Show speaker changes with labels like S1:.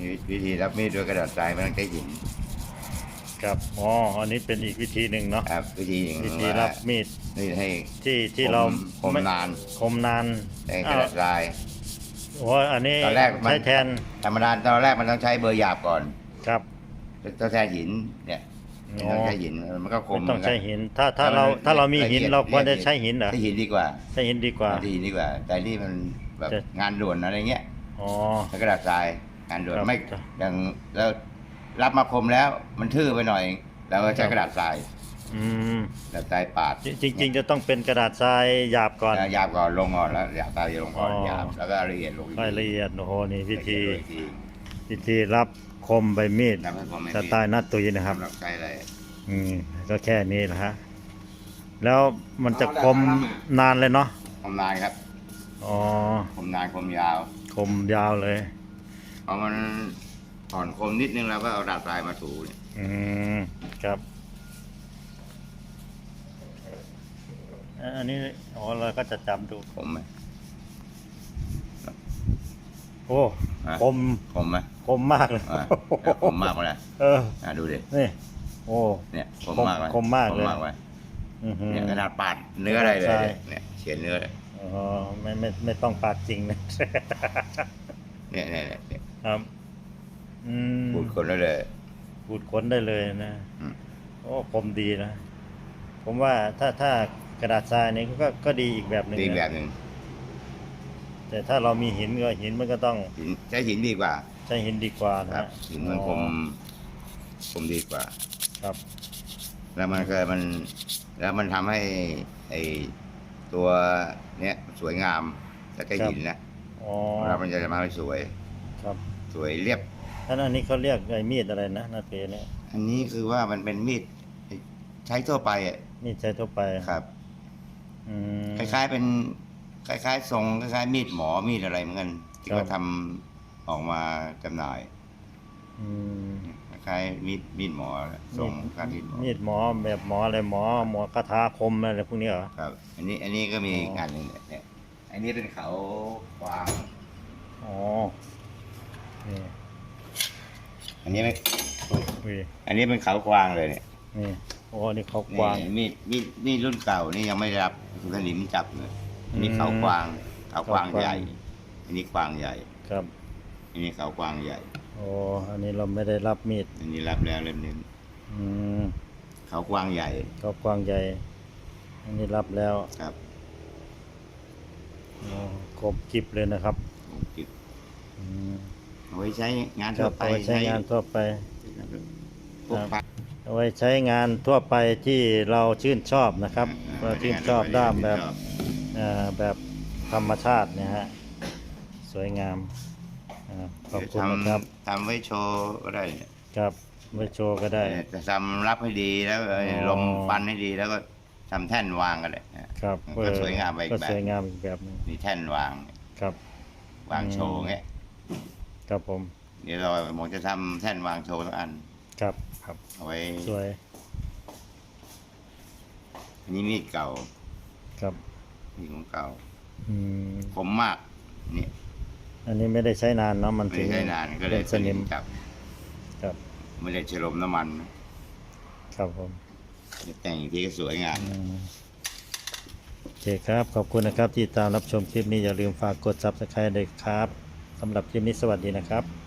S1: นี่วิธีรับมีดด้วยกระดาษทรายไม่ต้องใช้หิน
S2: ครับอ๋ออันนี้เป็นอีกวิธีหนึ่งเนาะ
S1: ครับ วิธีอย่าง
S2: วิธี
S1: ว่า
S2: รับมีด
S1: นี่ให้
S2: ที่ที่เรา
S1: คมนาน
S2: คมนาน
S1: ใช้กระดาษทราย
S2: โอ้อันนี้
S1: ตอนแรกมัน
S2: ใช้แทน
S1: ธรรมดาตอนแรกมันต้องใช้เบอร์หยาบก่อน
S2: ครับ
S1: ต้องใช้หิน เนี่ยไม่ต้องใช้หินมันก็ค
S2: ไม่
S1: ม
S2: ต้อง
S1: เหมืนกัน
S2: ใช้หิน ถ้าถ้า
S1: แต่มัน
S2: เราถ้าเรามีหิน
S1: ละเอียด
S2: เราควร
S1: ละเอี
S2: จะ
S1: ยด
S2: ใช้หินเหรอ
S1: ใช้หินดีกว่า
S2: ใช้หินดีกว่า
S1: ใช้หินดีกว่า แต่นี่มันแบบ
S2: แต่
S1: งานด่วนอะไรเงี้ย
S2: อ๋อ
S1: ใช้กระดาษทราย งานด่วน
S2: ครับ
S1: ไม่อย่างแล้วรับมาคมแล้วมันทื่อไปหน่อยเราก็ใช้กระดาษทราย
S2: อืม
S1: กระดาษทรายปาด
S2: จริง ๆ จะต้องเป็นกระดาษทรายหยาบก่อน
S1: หยาบก่อนลงก่อนแล้วหยาบตายลงก่อน
S2: อ๋อ
S1: หยาบแล้วก็ละเอียดลงอีก
S2: รายละเอียดโอ้โหนี่วิธี
S1: ละเอียดอีกที
S2: วิธีรับคมใบมีด
S1: รับให้คมไม่
S2: สไตล์หนัดตุยนะครับ
S1: สำหรับใช้อะไร
S2: อืมก็แค่นี้แหละฮะแล้วมันจะคมนานเลยเนาะ
S1: คมนานครับ
S2: อ๋อ
S1: คมนานคมยาว
S2: คมยาวเลย
S1: พอมันถอนคมนิดนึงเราก็เอาดาษทรายมาถูเนี่ย
S2: อืมครับเอ่ออันนี้อ๋อเราก็จะจำดู
S1: คมไหม
S2: โอ้
S1: อะ
S2: คม
S1: คมไหม
S2: คมมากเลย
S1: อะคมมากเลย
S2: เออ
S1: อะดูดิ
S2: นี่ โอ้
S1: เนี่ยคม
S2: คม
S1: มากเลย
S2: คมมากเลย
S1: คมมากเลย
S2: อื้อหือ
S1: เนี่ยขนาดปาดเนื้ออะไรเลย
S2: ใช่
S1: เนี่ยเขียนเนื้อเลย
S2: อ๋อไม่ไม่ไม่ต้องปาดจริงนะ
S1: เนี่ยเนี่ยเนี่ยเนี่ย
S2: ครับ อืม
S1: พูดคนแล้วเลย
S2: ขูดขนได้เลยนะ
S1: อืม
S2: โอ้คมดีนะ ผมว่าถ้าถ้ากระดาษทรายนี่ก็ก็ดีอีกแบบหนึ่ง
S1: ดี
S2: นะ
S1: แบบหนึ่ง
S2: แต่ถ้าเรามีหินก็หินมันก็ต้อง
S1: หินใช้หินดีกว่า
S2: ใช้หินดีกว่านะครับ
S1: หินมันคมคมดีกว่า
S2: ครับ
S1: แล้วมันก็มัน แล้วมันทำให้ไอตัวเนี้ยสวยงามแต่ก็หินนะ
S2: อ๋อ
S1: แล้วมันจะมาให้สวย
S2: ครับ
S1: สวยเรียบ
S2: ท่านอันนี้เขาเรียกไอ้มีดอะไรนะนาเปเนี่ย
S1: อันนี้คือว่ามันเป็นมีดใช้ทั่วไปอะ
S2: มีดใช้ทั่วไป
S1: ครับ
S2: อืม
S1: คล้ายๆเป็น คล้ายๆทรงคล้ายๆมีดหมอมีดอะไรเหมือนกันที่
S2: ครับ
S1: เขาทำออกมาจำหน่าย
S2: อืม
S1: คล้ายๆมีดมีดหมอทรงการมีดหมอ
S2: มีดหมอแบบหมออะไรหมอหมอคาถาคมอะไรพวกนี้เหรอ
S1: ครับ อันนี้อันนี้ก็มี
S2: อ๋ออี
S1: กอันหนึ่งเนี่ยเนี่ย อันนี้เป็นเขากวาง
S2: อ๋อนี่
S1: อันนี้ไม่
S2: อุ้ย
S1: อันนี้เป็นเขากวางเลยเนี่ย
S2: นี่โอ้นี่เขาก
S1: นี่
S2: วาง
S1: มีดมีดมีดรุ่นเก่านี่ยังไม่ได้รับคุณสนิมจับเลยอันนี้
S2: อืม
S1: เขากวางเขากวาง
S2: เขากวาง
S1: ใหญ่ อันนี้กวางใหญ่
S2: ครับ
S1: อันนี้เขากวางใหญ่
S2: โอ้อันนี้เราไม่ได้รับมีด
S1: อันนี้รับแล้วเล่มหนึง
S2: อืม
S1: เขากวางใหญ่
S2: เขากวางใหญ่ อันนี้รับแล้ว
S1: ครับ
S2: อ๋อครบกิบเลยนะครับ
S1: ผมติด
S2: อืม
S1: เอาไว้ใช้งาน
S2: ครั
S1: ทั่ว
S2: บ
S1: ไป
S2: เอาไว้ใช้งานทั่วไป
S1: พวก
S2: ครับ
S1: ผัก
S2: เอาไว้ใช้งานทั่วไปที่เราชื่นชอบนะครับ
S1: อ่า
S2: เราชื่นชอบด้ามแบบ
S1: ชอบ
S2: เอ่อแบบธรรมชาติเนี่ยฮะสวยงามอ่าขอบคุณนะครับ
S1: ทำทำไว้โชว์ก็ได้เนี่ย
S2: ครับไว้โชว์ก็ได้
S1: แต่ทำรับให้ดีแล้วเอ่ออ
S2: อ
S1: ลมฟันให้ดีแล้วก็ ทำแท่นวางกันเลยนะครับมันก็
S2: เออ
S1: สวยงามไปอี
S2: ก็
S1: กแบ
S2: สวย
S1: บ
S2: งามอีกแบบหนึง
S1: มีแท่นวาง
S2: ครับ
S1: วางโชว์
S2: อืม
S1: เงี้ย
S2: ครับผม
S1: เดี๋ยวเราผมจะทำแท่นวางโชว์สักอัน
S2: ครับ ครับ
S1: เอาไว้
S2: สวย
S1: อันนี้มีดเก่า
S2: ครับ
S1: มีดของเก่า
S2: อืม
S1: คมมากเนี่ย
S2: อันนี้ไม่ได้ใช้นานเนาะมัน
S1: ไม่
S2: ถึง
S1: ได้ใช้นานก็เลย
S2: เป็นสนิม
S1: จับ
S2: ครับ
S1: ไม่ได้ฉลมน้ำมัน
S2: ครับผม
S1: แต่งอีกทีก็สวยงาม
S2: โอเคครับขอบคุณนะครับที่ตามรับชมคลิปนี้อย่าลืมฝากกด subscribe ด้วยครับสำหรับคลิปนี้สวัสดีนะครับ